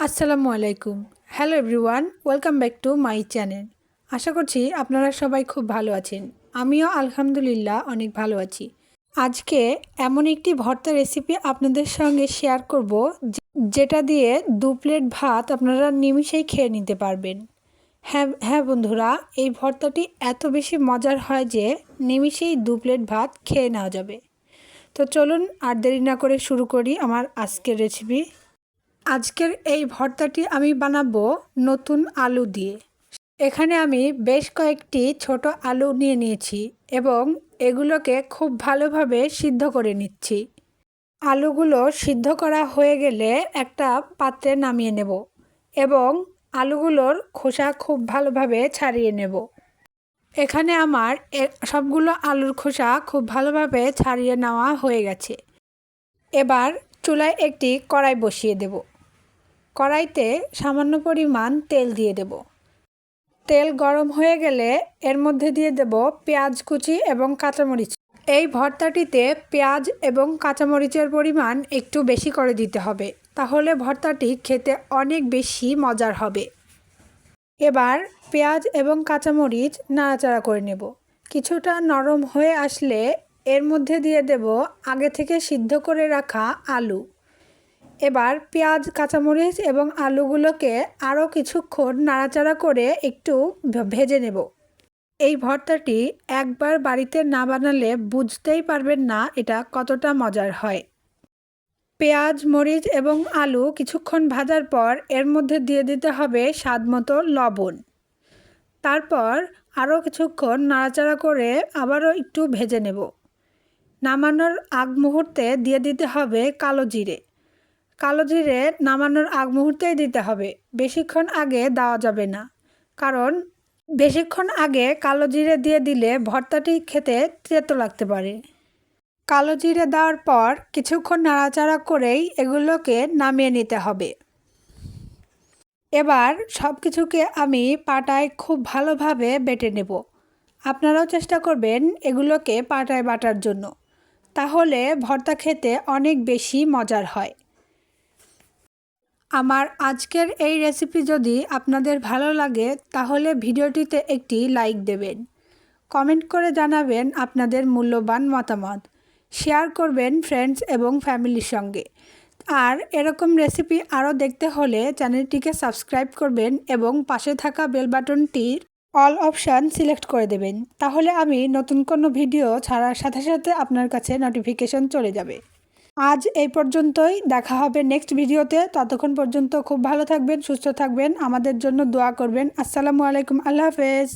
আসসালামু আলাইকুম। Hello everyone welcome back to my channel আশা করছি আপনারা সবাই খুব ভালো আছেন। আমিও আলহামদুলিল্লাহ অনেক ভালো আছি। আজকে এমন একটি ভর্তা রেসিপি আপনাদের সঙ্গে শেয়ার করব, যেটা দিয়ে দু প্লেট ভাত আপনারা নিমিষেই খেয়ে নিতে পারবেন। হ্যাঁ হ্যাঁ বন্ধুরা, এই ভর্তাটি এত বেশি মজার হয় যে নিমিষেই দু প্লেট ভাত খেয়ে নেওয়া যাবে। তো চলুন আর দেরি না করে শুরু করি আমার আজকের রেসিপি আজকের এই ভর্তাটি আমি বানাবো নতুন আলু দিয়ে। এখানে আমি বেশ কয়েকটি ছোট আলু নিয়ে নিয়েছি এবং এগুলোকে খুব ভালোভাবে সিদ্ধ করে নিচ্ছি। আলুগুলো সিদ্ধ করা হয়ে গেলে একটা পাত্রে নামিয়ে নেব এবং আলুগুলোর খোসা খুব ভালোভাবে ছাড়িয়ে নেব। এখানে আমার সবগুলো আলুর খোসা খুব ভালোভাবে ছাড়িয়ে নেওয়া হয়ে গেছে। এবার চুলায় একটি কড়াই বসিয়ে দেব। কড়াইতে সামান্য পরিমাণ তেল দিয়ে দেব। তেল গরম হয়ে গেলে এর মধ্যে দিয়ে দেব পেঁয়াজ কুচি এবং কাঁচামরিচ। এই ভর্তাটিতে পেঁয়াজ এবং কাঁচামরিচের পরিমাণ একটু বেশি করে দিতে হবে, তাহলে ভর্তাটি খেতে অনেক বেশি মজার হবে। এবার পেঁয়াজ এবং কাঁচামরিচ নাড়াচাড়া করে নেব। কিছুটা নরম হয়ে আসলে এর মধ্যে দিয়ে দেব আগে থেকে সিদ্ধ করে রাখা আলু। এবার পেঁয়াজ, কাঁচামরিচ এবং আলুগুলোকে আরও কিছুক্ষণ নাড়াচাড়া করে একটু ভেজে নেব। এই ভর্তাটি একবার বাড়িতে না বানালে বুঝতেই পারবেন না এটা কতটা মজার হয়। পেঁয়াজ, মরিচ এবং আলু কিছুক্ষণ ভাজার পর এর মধ্যে দিয়ে দিতে হবে স্বাদ মতো লবণ। তারপর আরও কিছুক্ষণ নাড়াচাড়া করে আবারও একটু ভেজে নেব। নামানোর আগ মুহূর্তে দিয়ে দিতে হবে কালো জিরে। কালো জিরে নামানোর আগ মুহূর্তেই দিতে হবে। বেশিক্ষণ আগে দেওয়া যাবে না। কারণ, বেশিক্ষণ আগে কালো জিরে দিয়ে দিলে ভর্তাটি খেতে তেতো লাগতে পারে। কালো জিরে দেওয়ার পর কিছুক্ষণ নাড়াচাড়া করেই এগুলোকে নামিয়ে নিতে হবে। এবার সব কিছুকে আমি পাটায় খুব ভালোভাবে বেটে নেব। আপনারাও চেষ্টা করবেন এগুলোকে পাটায় বাটার জন্য। তাহলে ভর্তা খেতে অনেক বেশি মজার হয়। আমার আজকের এই রেসিপি যদি আপনাদের ভালো লাগে, তাহলে ভিডিওটিতে একটি লাইক দেবেন। কমেন্ট করে জানাবেন আপনাদের মূল্যবান মতামত। শেয়ার করবেন ফ্রেন্ডস এবং ফ্যামিলির সঙ্গে। আর এরকম রেসিপি আরও দেখতে হলে চ্যানেলটিকে সাবস্ক্রাইব করবেন এবং পাশে থাকা বেল বাটনটির অল অপশান সিলেক্ট করে দেবেন। তাহলে আমি নতুন কোনো ভিডিও ছাড়ার সাথে সাথে আপনার কাছে নোটিফিকেশন চলে যাবে। আজ এই পর্যন্তই। দেখা হবে নেক্সট ভিডিওতে ততক্ষণ পর্যন্ত খুব ভালো থাকবেন, সুস্থ থাকবেন। আমাদের জন্য দোয়া করবেন। আসসালামু আলাইকুম। আল্লাহ হাফেজ।